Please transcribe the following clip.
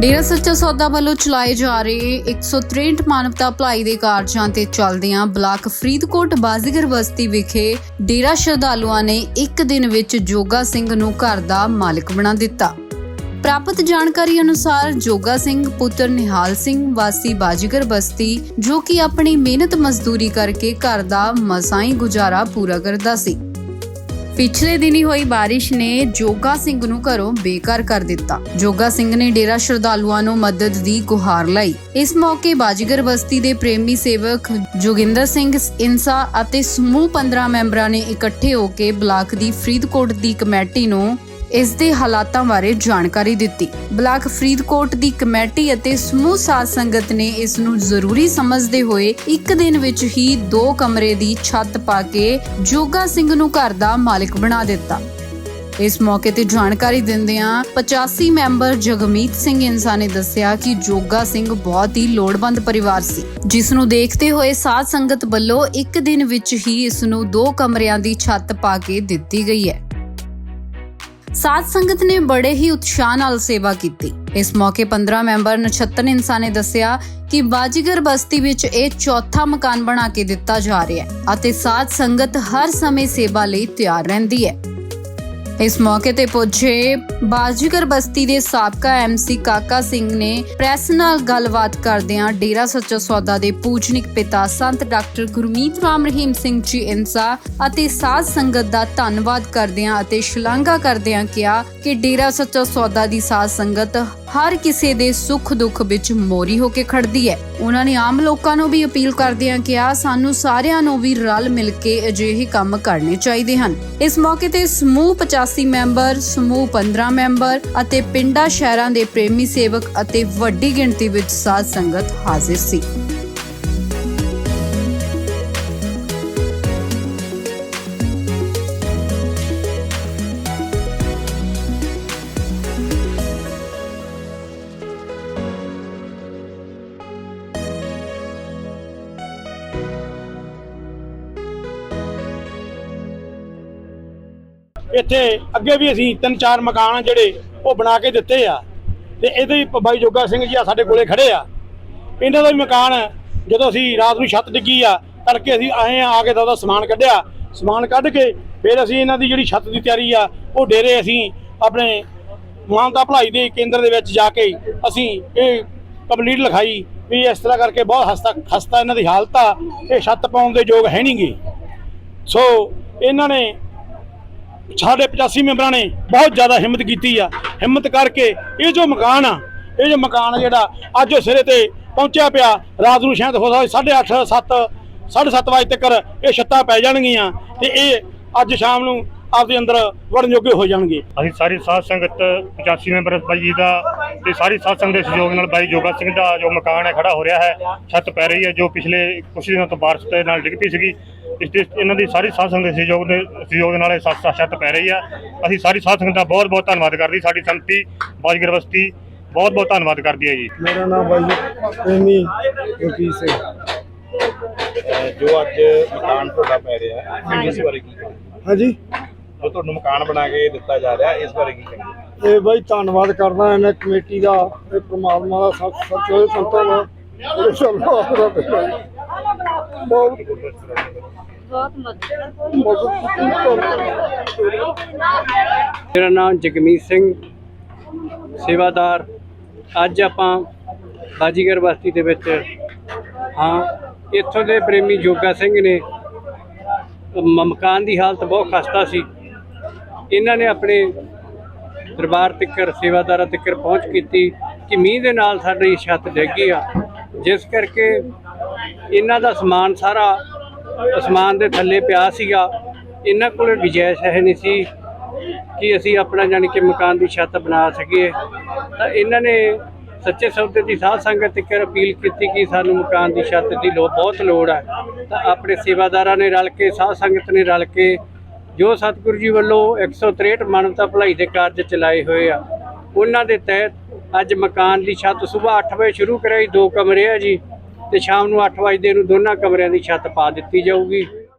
ਡੇਰਾ ਸੱਚਾ ਸੌਦਾ ਵੱਲੋਂ ਚਲਾਏ ਜਾ ਰਹੇ 163 ਮਾਨਵਤਾ ਭਲਾਈ ਦੇ ਕਾਰਜਾਂ ਤੇ ਚੱਲਦਿਆਂ ਬਲਾਕ ਫਰੀਦਕੋਟ ਬਾਜ਼ੀਗਰ ਬਸਤੀ ਵਿਖੇ ਡੇਰਾ ਸ਼ਰਧਾਲੂਆਂ ਨੇ ਇੱਕ ਦਿਨ ਵਿੱਚ ਜੋਗਾ ਸਿੰਘ ਨੂੰ ਘਰ ਦਾ ਮਾਲਕ ਬਣਾ ਦਿੱਤਾ। ਪ੍ਰਾਪਤ ਜਾਣਕਾਰੀ ਅਨੁਸਾਰ ਜੋਗਾ ਸਿੰਘ ਪੁੱਤਰ ਨਿਹਾਲ ਸਿੰਘ ਵਾਸੀ ਬਾਜੀਗਰ ਬਸਤੀ, ਜੋ ਕਿ ਆਪਣੀ ਮਿਹਨਤ ਮਜ਼ਦੂਰੀ ਕਰਕੇ ਘਰ ਦਾ ਮਸਾਈ ਗੁਜ਼ਾਰਾ ਪੂਰਾ ਕਰਦਾ ਸੀ। ਪਿਛਲੇ ਦਿਨੀ ਹੋਈ ਬਾਰਿਸ਼ ਨੇ ਜੋਗਾ ਸਿੰਘ ਨੂੰ ਘਰੋਂ ਬੇਕਾਰ ਕਰ ਦਿੱਤਾ। ਜੋਗਾ ਸਿੰਘ ਨੇ ਡੇਰਾ ਸ਼ਰਧਾਲੂਆਂ ਨੂੰ ਮਦਦ ਦੀ ਗੁਹਾਰ ਲਾਈ। ਇਸ ਮੌਕੇ ਬਾਜੀਗਰ ਬਸਤੀ ਦੇ ਪ੍ਰੇਮੀ ਸੇਵਕ ਜੋਗਿੰਦਰ ਸਿੰਘ ਇਨਸਾ ਅਤੇ ਸਮੂਹ 15 ਮੈਂਬਰਾਂ ਨੇ ਇਕੱਠੇ ਹੋ ਕੇ ਬਲਾਕ ਦੀ ਫਰੀਦਕੋਟ ਦੀ ਕਮੇਟੀ ਨੂੰ ਇਸ ਦੇ ਹਾਲਾਤਾਂ ਬਾਰੇ ਜਾਣਕਾਰੀ ਦਿੱਤੀ। ਬਲਾਕ ਫਰੀਦਕੋਟ ਦੀ ਕਮੇਟੀ ਅਤੇ ਸਮੂਹ ਸਾਧ ਸੰਗਤ ਨੇ ਇਸ ਨੂੰ ਜ਼ਰੂਰੀ ਸਮਝਦੇ ਹੋਏ ਇੱਕ ਦਿਨ ਵਿੱਚ ਹੀ ਦੋ ਕਮਰੇ ਦੀ ਛੱਤ ਪਾ ਕੇ ਜੋਗਾ ਸਿੰਘ ਨੂੰ ਘਰ ਦਾ ਮਾਲਕ ਬਣਾ ਦਿੱਤਾ। ਇਸ ਮੌਕੇ ਤੇ ਜਾਣਕਾਰੀ ਦਿੰਦਿਆਂ 85 ਮੈਂਬਰ ਜਗਮੀਤ ਸਿੰਘ ਇਨਸਾ ਨੇ ਦੱਸਿਆ ਕਿ ਜੋਗਾ ਸਿੰਘ ਬਹੁਤ ਹੀ ਲੋੜਵੰਦ ਪਰਿਵਾਰ ਸੀ। ਜਿਸ ਨੂੰ ਦੇਖਦੇ ਹੋਏ ਸਾਧ ਸੰਗਤ ਵੱਲੋਂ ਇੱਕ ਦਿਨ ਵਿੱਚ ਹੀ ਇਸ ਨੂੰ ਦੋ ਕਮਰਿਆਂ ਦੀ ਛੱਤ ਪਾ ਕੇ ਦਿੱਤੀ ਗਈ ਹੈ। ਸਾਧ ਸੰਗਤ ਨੇ ਬੜੇ ਹੀ ਉਤਸ਼ਾਹ ਨਾਲ ਸੇਵਾ ਕੀਤੀ। ਇਸ ਮੌਕੇ 15 ਮੈਂਬਰ ਨਛੱਤਨ ਇਨਸਾਨ ਨੇ ਦੱਸਿਆ ਕਿ ਬਾਜੀਗਰ ਬਸਤੀ ਵਿੱਚ ਇਹ ਚੌਥਾ ਮਕਾਨ ਬਣਾ ਕੇ ਦਿੱਤਾ ਜਾ ਰਿਹਾ ਹੈ ਅਤੇ ਸਾਧ ਸੰਗਤ ਹਰ ਸਮੇਂ ਸੇਵਾ ਲਈ ਤਿਆਰ ਰਹਿੰਦੀ ਹੈ। ਇਸ ਮੌਕੇ ਤੇ ਪੁੱਜੇ ਬਾਜੀਗਰ ਬਸਤੀ ਦੇ ਸਾਬਕਾ ਐਮਸੀ ਕਾਕਾ ਸਿੰਘ ਨੇ ਪ੍ਰੈਸ ਨਾਲ ਗੱਲਬਾਤ ਕਰਦਿਆਂ ਡੇਰਾ ਸੱਚਾ ਸੌਦਾ ਦੇ ਪੂਜਨਿਕ ਪਿਤਾ ਸੰਤ ਡਾਕਟਰ ਗੁਰਮੀਤ ਰਾਮ ਰਹੀਮ ਸਿੰਘ ਜੀ ਇਨਸਾ ਅਤੇ ਸਾਧ ਸੰਗਤ ਦਾ ਧੰਨਵਾਦ ਕਰਦਿਆਂ ਅਤੇ ਸ਼ਲਾਘਾ ਕਰਦਿਆਂ ਕਿਹਾ ਕਿ ਡੇਰਾ ਸੱਚਾ ਸੌਦਾ ਦੀ ਸਾਧ ਸੰਗਤ ਹਰ ਕਿਸੇ ਦੇ ਸੁੱਖ ਦੁੱਖ ਵਿੱਚ ਮੋਰੀ ਹੋ ਕੇ ਖੜਦੀ ਹੈ। ਉਹਨਾਂ ਨੇ ਆਮ ਲੋਕਾਂ ਨੂੰ ਵੀ ਅਪੀਲ ਕਰਦਿਆਂ ਕਿਹਾ, ਸਾਨੂੰ ਸਾਰਿਆਂ ਨੂੰ ਵੀ ਰਲ ਮਿਲ ਕੇ ਅਜਿਹੇ ਕੰਮ ਕਰਨੇ ਚਾਹੀਦੇ ਹਨ। ਇਸ ਮੌਕੇ ਤੇ ਸਮੂਹ 85 ਮੈਂਬਰ, ਸਮੂਹ 15 ਮੈਂਬਰ ਅਤੇ ਪਿੰਡਾਂ ਸ਼ਹਿਰਾਂ ਦੇ ਪ੍ਰੇਮੀ ਸੇਵਕ ਅਤੇ ਵੱਡੀ ਗਿਣਤੀ ਵਿੱਚ ਸਾਧ ਸੰਗਤ ਹਾਜ਼ਰ ਸੀ। ਇੱਥੇ ਅੱਗੇ ਵੀ ਅਸੀਂ ਤਿੰਨ ਚਾਰ ਮਕਾਨ ਜਿਹੜੇ ਉਹ ਬਣਾ ਕੇ ਦਿੱਤੇ ਆ। ਤੇ ਇਹਦੇ ਵੀ ਬਾਈ ਜੋਗਾ ਸਿੰਘ ਜੀ ਆ ਸਾਡੇ ਕੋਲੇ ਖੜੇ ਆ। ਇਹਨਾਂ ਦਾ ਵੀ ਮਕਾਨ ਜਦੋਂ ਅਸੀਂ ਰਾਤ ਨੂੰ ਛੱਤ ਡਿੱਗੀ ਆ, ਤੜਕੇ ਅਸੀਂ ਆਏ ਆ ਆ ਕੇ ਤਾਂ ਉਹਦਾ ਸਮਾਨ ਕੱਢਿਆ। ਸਮਾਨ ਕੱਢ ਕੇ ਫਿਰ ਅਸੀਂ ਇਹਨਾਂ ਦੀ ਜਿਹੜੀ ਛੱਤ ਦੀ ਤਿਆਰੀ ਆ, ਉਹ ਡੇਰੇ ਅਸੀਂ ਆਪਣੇ ਮਾਨਤਾ ਭਲਾਈ ਦੇ ਕੇਂਦਰ ਦੇ ਵਿੱਚ ਜਾ ਕੇ ਅਸੀਂ ਇਹ ਕੰਪਲੀਟ ਲਿਖਾਈ ਵੀ ਇਸ ਤਰ੍ਹਾਂ ਕਰਕੇ ਬਹੁਤ ਹਸਤਾ, ਖਸਤਾ ਇਹਨਾਂ ਦੀ ਹਾਲਤ ਆ। ਇਹ ਛੱਤ ਪਾਉਣ ਦੇ ਯੋਗ ਹੈ ਨਹੀਂਗੇ ਸੋ ਇਹਨਾਂ ਨੇ ਸਾਡੇ 85 ਮੈਂਬਰਾਂ ਨੇ ਬਹੁਤ ਜ਼ਿਆਦਾ ਹਿੰਮਤ ਕੀਤੀ ਆ। ਹਿੰਮਤ ਕਰਕੇ ਇਹ ਜੋ ਮਕਾਨ ਆ, ਇਹ ਜੋ ਮਕਾਨ ਜਿਹੜਾ ਅੱਜ ਉਹ ਸਿਰੇ ਤੇ ਪਹੁੰਚਿਆ ਪਿਆ, ਰਾਤ ਨੂੰ ਸ਼ਾਇਦ ਹੋ ਸਕਦਾ 8:30 7 7:30 ਵਜੇ ਤੱਕ ਇਹ ਛੱਤਾਂ ਪੈ ਜਾਣਗੀਆਂ ਤੇ ਇਹ ਅੱਜ ਸ਼ਾਮ ਨੂੰ ਆਪਦੇ ਅੰਦਰ ਵੜਨ ਜੋਗੇ ਹੋ ਜਾਣਗੇ। ਅਸੀਂ ਸਾਰੀ ਸਾਧ ਸੰਗਤ 85 ਮੈਂਬਰ ਬਾਈ ਜੀ ਦਾ ਤੇ ਸਾਰੀ ਸਾਧ ਸੰਗਤ ਦੇ ਸਹਿਯੋਗ ਨਾਲ ਬਾਈ ਜੋਗਾ ਸਿੰਘ ਦਾ ਜੋ ਮਕਾਨ ਹੈ, ਖੜਾ ਹੋ ਰਿਹਾ ਹੈ। ਛੱਤ ਪੈ ਰਹੀ ਹੈ, ਜੋ ਪਿਛਲੇ ਕੁਝ ਦਿਨਾਂ ਤੋਂ ਬਾਰਿਸ਼ ਦੇ ਨਾਲ ਡਿੱਗ ਪਈ ਸੀਗੀ। ਇਸ ਦੇ ਇਹਨਾਂ ਦੀ ਸਾਰੀ ਸਾਧ ਸੰਗਤ ਦੇ ਸਹਿਯੋਗ ਦੇ ਸਹਿਯੋਗ ਦੇ ਨਾਲ ਇਹ ਸੱਤ ਛੱਤ ਪੈ ਰਹੀ ਆ। ਅਸੀਂ ਸਾਰੀ ਸਾਧ ਸੰਗਤ ਦਾ ਬਹੁਤ ਬਹੁਤ ਧੰਨਵਾਦ ਕਰਦੀ ਸਾਡੀ ਸੰਮਤੀ ਬਾਜਗਰ ਬਸਤੀ ਬਹੁਤ ਬਹੁਤ ਧੰਨਵਾਦ ਕਰਦੀ ਹੈ ਜੀ। ਮੇਰਾ ਨਾਮ ਬਾਈ ਪ੍ਰੇਮੀ ਵਕੀਲ ਸਿੰਘ। ਜੋ ਅੱਜ ਮਕਾਨ ਤੁਹਾਡਾ ਪੈ ਰਿਹਾ ਹੈ ਇਸ ਬਾਰੇ ਕੀ ਕਹੋਗੇ? ਹਾਂਜੀ। ਜੋ ਤੁਹਾਨੂੰ ਮਕਾਨ ਬਣਾ ਕੇ ਦਿੱਤਾ ਜਾ ਰਿਹਾ ਇਸ ਬਾਰੇ ਕੀ ਕਹੋਗੇ ਇਹ ਬਾਈ ਧੰਨਵਾਦ ਕਰਦਾ ਇਹਨਾਂ ਕਮੇਟੀ ਦਾ ਤੇ ਪ੍ਰਮਾਤਮਾ ਦਾ ਸਭ ਸੱਚੇ ਸੰਤਾਂ ਦਾ ਇਹ ਸਭ ਆਖਰਾ ਮੇਰਾ ਨਾਮ ਜਗਮੀਤ ਸਿੰਘ, ਸੇਵਾਦਾਰ। ਅੱਜ ਆਪਾਂ ਬਾਜੀਗਰ ਬਸਤੀ ਦੇ ਵਿੱਚ ਹਾਂ, ਇੱਥੋਂ ਦੇ ਪ੍ਰੇਮੀ ਜੋਗਾ ਸਿੰਘ ਨੇ ਮ- ਮਕਾਨ ਦੀ ਹਾਲਤ ਬਹੁਤ ਖਸਤਾ ਸੀ। ਇਹਨਾਂ ਨੇ ਆਪਣੇ ਦਰਬਾਰ ਤੱਕਰ, ਸੇਵਾਦਾਰਾਂ ਤੱਕਰ ਪਹੁੰਚ ਕੀਤੀ ਕਿ ਮੀਂਹ ਦੇ ਨਾਲ ਸਾਡੀ ਛੱਤ ਡਿੱਗੀ ਆ। ਜਿਸ ਕਰਕੇ ਇਹਨਾਂ ਦਾ ਸਮਾਨ ਸਾਰਾ ਅਸਮਾਨ ਦੇ ਥੱਲੇ ਪਿਆ ਸੀਗਾ। ਇਹਨਾਂ ਕੋਲ ਗੁੰਜਾਇਸ਼ ਹੈ ਨਹੀਂ ਸੀ ਕਿ ਅਸੀਂ ਆਪਣਾ ਜਾਣੀ ਕਿ ਮਕਾਨ ਦੀ ਛੱਤ ਬਣਾ ਸਕੀਏ। ਤਾਂ ਇਹਨਾਂ ਨੇ ਸੱਚੇ ਸੌਦੇ ਦੀ ਸਾਧ ਸੰਗਤ ਤੱਕ ਅਪੀਲ ਕੀਤੀ ਕਿ ਸਾਨੂੰ ਮਕਾਨ ਦੀ ਛੱਤ ਦੀ ਲੋ, ਬਹੁਤ ਲੋੜ ਹੈ। ਤਾਂ ਆਪਣੇ ਸੇਵਾਦਾਰਾਂ ਨੇ ਰਲ ਕੇ, ਸਾਧ ਸੰਗਤ ਨੇ ਰਲ ਕੇ ਜੋ ਸਤਿਗੁਰੂ ਜੀ ਵੱਲੋਂ 163 ਮਾਨਵਤਾ ਭਲਾਈ ਦੇ ਕਾਰਜ ਚਲਾਏ ਹੋਏ ਆ, ਉਹਨਾਂ ਦੇ ਤਹਿਤ ਅੱਜ ਮਕਾਨ ਦੀ ਛੱਤ ਸਵੇਰ 8 ਵਜੇ ਸ਼ੁਰੂ ਕਰਾਈ, ਦੋ ਕਮਰੇ ਆ ਜੀ। ਤੇ ਸ਼ਾਮ ਨੂੰ 8 ਵਜੇ ਨੂੰ ਦੋਨਾਂ ਕਮਰਿਆਂ ਦੀ ਛੱਤ ਪਾ ਦਿੱਤੀ ਜਾਊਗੀ।